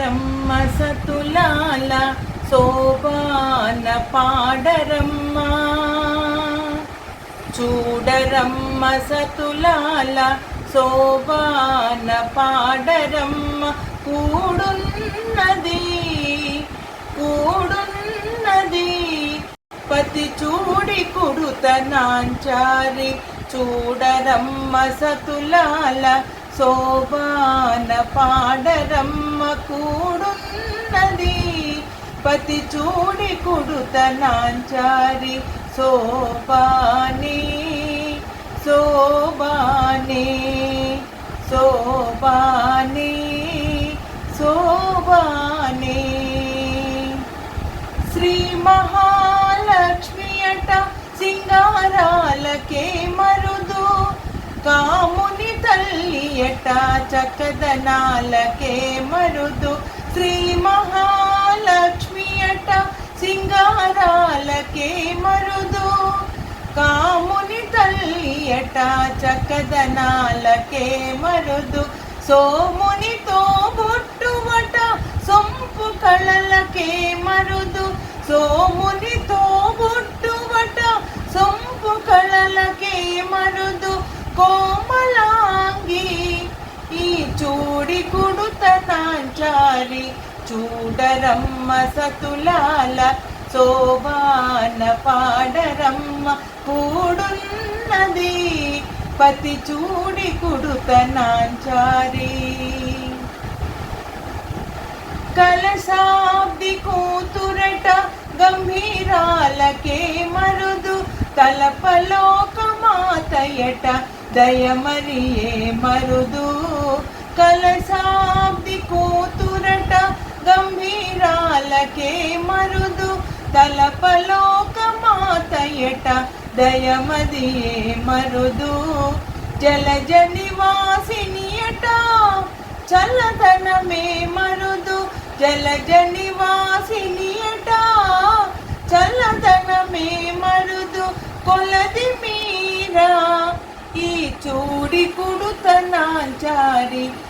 పాడరమ్మ సతులాల శోభాన పాడరమ్మ. చూడరమ్మ సతులాల శోభాన పాడరమ్మ. కూడున్నది కూడున్నది. పతి చూడి కుడుత నాంచారి. చూడరమ్మ సతులాల శోభాన పాడరమ్మ కూడున్నది. పతి చూడి కుడుతనాంచారి శోభాని శోభాని శోభాని శోభాని శ్రీ మహాలక్ష్మి అట సింగారాలకే మరుదు. కాముని తల్లి అట చక్కదనాలకే మరుదు. శ్రీ మహాలక్ష్మి అట సింగారాలకే మరుదు. కాముని తల్లి అట చక్కదనాలకే మరుదు. సోమునితో బొట్టువట సొంపు కళలకే మరుదు. సోమునితో బొట్టువట సొంపు కళలకే మరుదు. కోమలాంగి చూడి కుడుత నాంచారి చూడరమ్మ సతులాల శోభాన పాడరమ్మ కూడున్నది. పతి చూడి కుడుత నాంచారి కలశాబ్ది కూతురట గంభీరాలకే మరుదు. తలపలోక మాతయట దయమరియే మరుదు. కలశాబ్ది కూతురట గంభీరాలకే మరుదు తలపలోక మాతయట దయమదియే మరుదు జలజ నివాసినియట చల్లదనమే మరుదు జలజ నివాసినియట చల్లదనమే మరుదు కొలది మీరా ఈ చూడి కుడుతనాచారి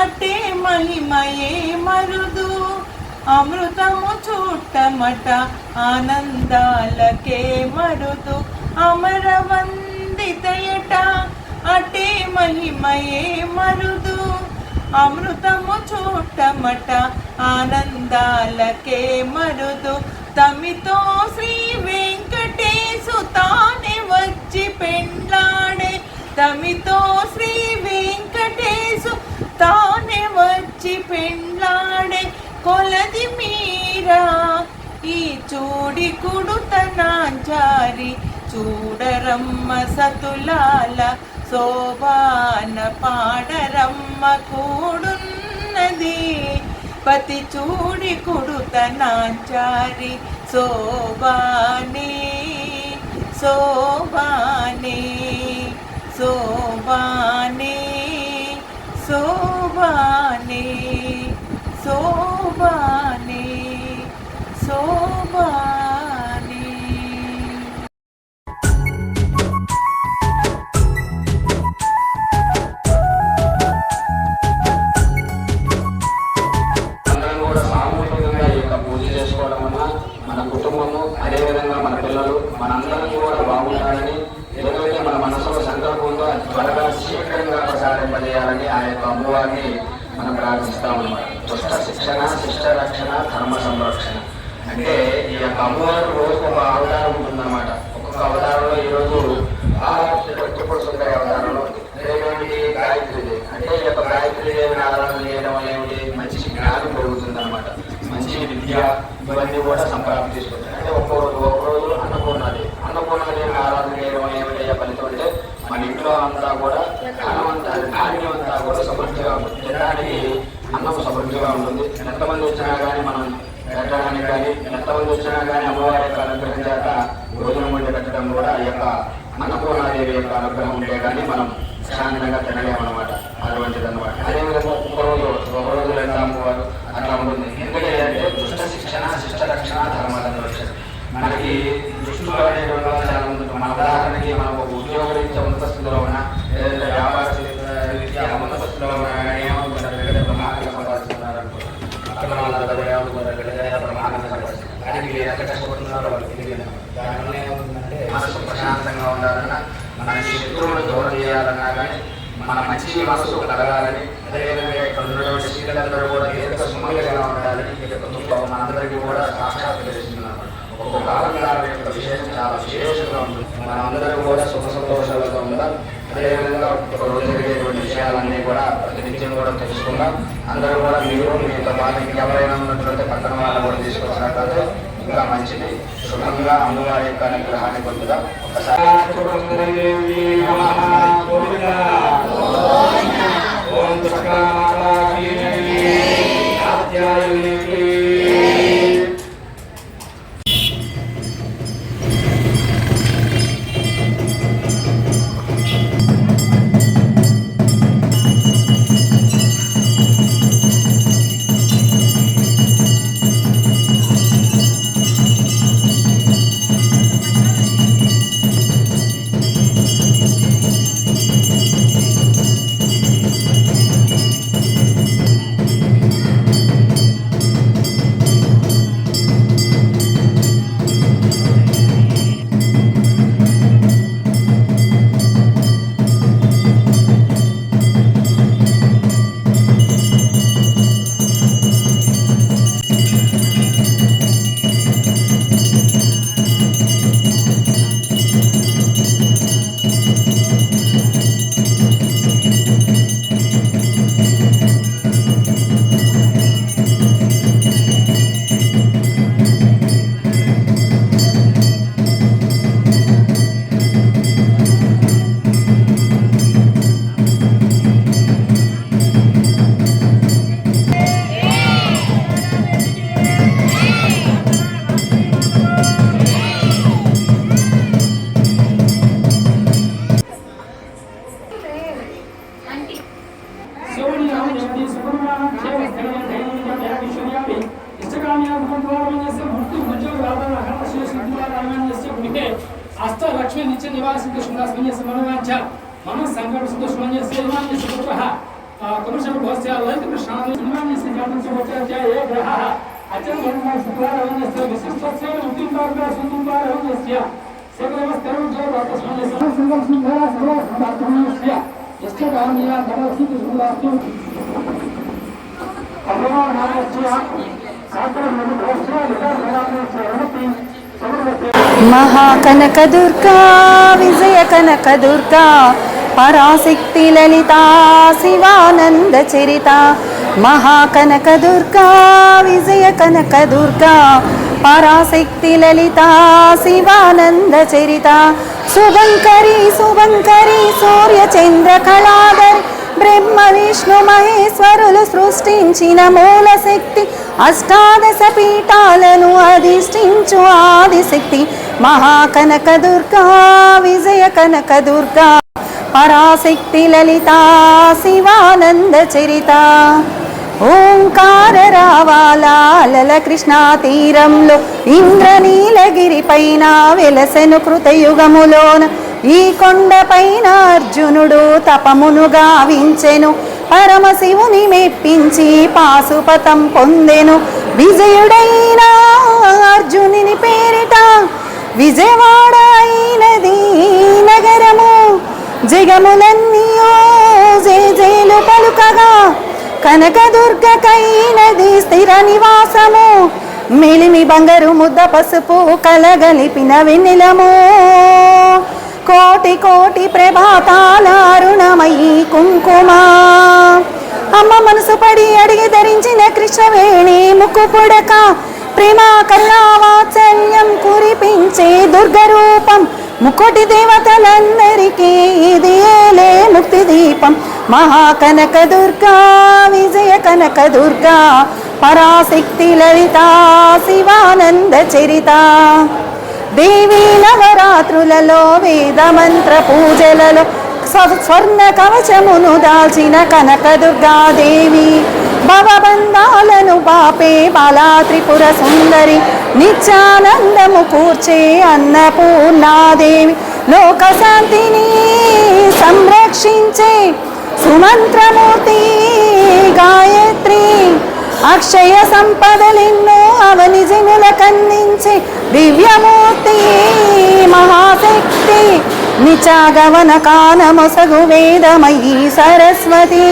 అటే మహిమయే మరుదు. అమృతము చూట్టమట ఆనందాలకే మరుదు. అమరవందితయట అటే మహిమయే మరుదు. అమృతము చూట్టమట ఆనందాలకే మరుదు. తమితో శ్రీ వెంకటేశు తానే వచ్చి పెండ్లాడే. తమితో శ్రీ వెంకటేశు తానే వచ్చి పెండ్లాడే కొలది మీరా. ఈ చూడి కుడుతనా జారి చూడరమ్మ సతులాల శోభాన పాడరమ్మ కూడున్నది. పతి చూడి కుడుతనాంచారి శోభాని శోభా మనం దుష్ట శిక్షణ శిష్ట రక్షణ ధర్మ సంరక్షణ. అంటే ఈ యొక్క అమ్మవారు రోజు ఒక అవతారం ఉంటుందన్నమాట. ఒక్కొక్క అవతారంలో ఈరోజు బాగా సుందరి అవతారంలో రేపటి గాయత్రి దేవి. అంటే ఈ యొక్క గాయత్రి దేవిని ఆరాధన చేయడం వల్ల ఏమిటి మంచి జ్ఞానం పెరుగుతుందన్నమాట. మంచి విద్య ఇవన్నీ కూడా సంప్రాప్తి అంటే ఒక్కో రోజు ఒక్క రోజు అన్నపూర్ణాది అన్నపూర్ణాదేవిని ఆరాధన చేయడం వల్ల ఏమిటి అయ్యే ఫలితం అంటే మన ఇంట్లో అంతా కూడా ధనం అంతా ధాన్యం అంతా కూడా సమృద్ధిగా ఉంటుంది. తినడానికి అన్నం సమృద్ధిగా ఉంటుంది. ఎంతమంది వచ్చినా కానీ మనం పెట్టడానికి కానీ ఎంతమంది వచ్చినా కానీ అమ్మవారి యొక్క అనుగ్రహం చేత భోజనం వండి పెట్టడం కూడా ఈ యొక్క అన్నపూర్ణాదేవి యొక్క అనుగ్రహం ఉంటే కానీ మనం శాంతంగా తినలేమన్నమాట. అటువంటిది అనమాట అదేవిధంగా ఒక రోజు ఒక రోజు రెండు అమ్మవారు అట్లా ఉంటుంది. ఎందుకంటే దుష్ట శిక్షణ శిష్ట రక్షణ ధర్మాలను రక్షణ మనకి దుష్టులు అనేటువంటి చాలా మన ఉదాహరణకి మనం ఒక ఉద్యోగ రీత్యా ఉన్నత స్థితిలో ఉన్నా లేదంటే వ్యాపార రీత్యా ఉన్నత స్థితిలో ఉన్నా కానీ ఏమనుకుంటారు వీళ్ళే బ్రహ్మాండంగా సంపాదిస్తున్నారు అనుకుంటారు అక్కడ వాళ్ళందరూ కూడా ఏమనుకుంటారు వీళ్ళే బ్రహ్మాండంగా మీరు ఎంత కష్టపడుతున్నారో వాళ్ళకి తెలియదు. దానివల్ల ఏమవుతుందంటే మనసు ప్రశాంతంగా ఉండాలన్నా మన శత్రువులు దూరం చేయాలన్నా కానీ మన మంచి మనసు కలగాలని అదేవిధంగా ఇక్కడ ఉన్నటువంటి స్త్రీలందరూ కూడా ఏదో సుమలుగా ఉండాలని మనందరికీ కూడా సాక్షాత్కరిస్తున్నారు ఒక్కొక్క కాలంకాలం యొక్క విశేషం చాలా విశేషంగా ఉంటుంది మనందరూ కూడా సుఖ సంతోషాలతో ఉందాం. అదేవిధంగా ఒక రోజు జరిగేటువంటి విషయాలన్నీ కూడా ప్రతినిత్యం కూడా తెలుసుకుందాం. అందరూ కూడా మీరు మీతో పాటు ఎవరైనా ఉన్నటువంటి పక్కన వాళ్ళు కూడా తీసుకొచ్చినట్లయితే ఇంకా మంచిది. సుఖంగా అమ్మవారి యొక్క అనుగ్రహాన్ని పొందుదాం ఒకసారి. ఓం అస్త లక్ష్మీ నిత్య నివాసిత శుభాస్మన్య మనోవాంఛ మన సంకట సుదృష్మన్యస్య సేవాన్య సుపుత్రః కృష్ణ భోస్య లలిత కృష్ణాన్ని ఇమాన్యస్య సంజాతం సుభోత్యాయ ఏ గ్రహः. అచల మన్మ శుక్లారవన్యస్య విశిష్టస్య ఉద్దింబార్గా సుందుంబారవన్యస్య సకలవస్తరుజో వాతస్మన్యస్య సంగం సుందర సర్వ సందాత్మన్యస్య యశ్చ కామ్యా ధరసి సుందరాస్తు అభవానామస్య సాత్రం భోస్య లితారవన్యస్య రమతి సమర్వతే మహాకనకదుర్గా విజయ కనకదుర్గా పరాశక్తి లలితా శివానంద చరిత. మహాకనకదుర్గా విజయ కనకదుర్గా పరాశక్తి లలితా శివానంద చరిత. శుభంకరి శుభంకరి సూర్య చంద్ర కళాధరి బ్రహ్మ విష్ణు మహేశ్వరులు సృష్టించిన మూల శక్తి. అష్టాదశ పీఠాలను అధిష్ఠించు ఆదిశక్తి. మహాకనక దుర్గా విజయ కనక దుర్గా పరాశక్తి లలితా శివానంద చరిత ఓంకార రావాలాల కృష్ణా తీరంలో ఇంద్రనీలగిరి పైన వెలసెను కృతయుగములోన ఈ కొండపైన అర్జునుడు తపమును గావించెను పరమశివుని మెప్పించి పాశుపతం పొందెను విజయుడైన అర్జునిని పేరిట విజయవాడ అయినది నగరము. జగములన్నీయో జేజేలు పలుకగా. కనకదుర్గకైనది స్థిర నివాసము. మిలిమి బంగారు ముద్ద పసుపు కలగలిపిన వెన్నెలము. కోటి కోటి ప్రభాతాల అరుణమయీ కుంకుమ. అమ్మ మనసు పడి అడిగి ధరించిన కృష్ణవేణి ముక్కు పుడక. ప్రేమ కల్లా కురిపించే దుర్గరూపం ముకోటి దేవతలందరికీ ఏలే ముక్తి దీపం. మహాకనక దుర్గా విజయ కనక దుర్గా పరాశక్తి లలిత శివానంద చరిత. దేవీ నవరాత్రులలో వేద మంత్ర పూజలలో స్వర్ణ కవచమును దాల్చిన కనకదుర్గాదేవి భవబంధాలను పాపే బాలా త్రిపుర సుందరి నిత్యానందము కూర్చే అన్నపూర్ణాదేవి. లోకశాంతిని సంరక్షించే సుమంత్రమూర్తి గాయత్రి. అక్షయ సంపదలెన్నో అవని జనుల దివ్యమూర్తి మహాశక్తి. నిచాగవన కానమొసగు వేదమయీ సరస్వతి.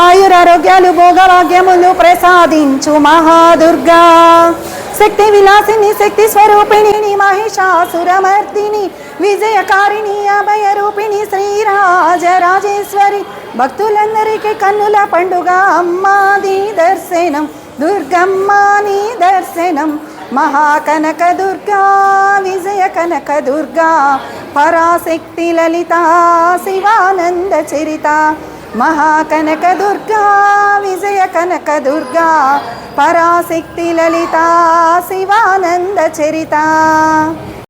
ఆయురారోగ్యాలు భోగభాగ్యములు ప్రసాదించు మహాదుర్గా. శక్తి విలాసిని శక్తి స్వరూపిణిని మహిషాసురమర్దిని విజయకారిణి అభయ రూపిణి శ్రీరాజరాజేశ్వరి భక్తులందరికీ కన్నుల పండుగ అమ్మాది దర్శనం. దుర్గమ్మాని దర్శనం. మహాకనక దుర్గా విజయ కనక దుర్గా పరాశక్తి లలిత శివానంద చరిత మహాకనక దుర్గా విజయ కనక దుర్గా పరాశక్తి లలిత శివానంద చరిత.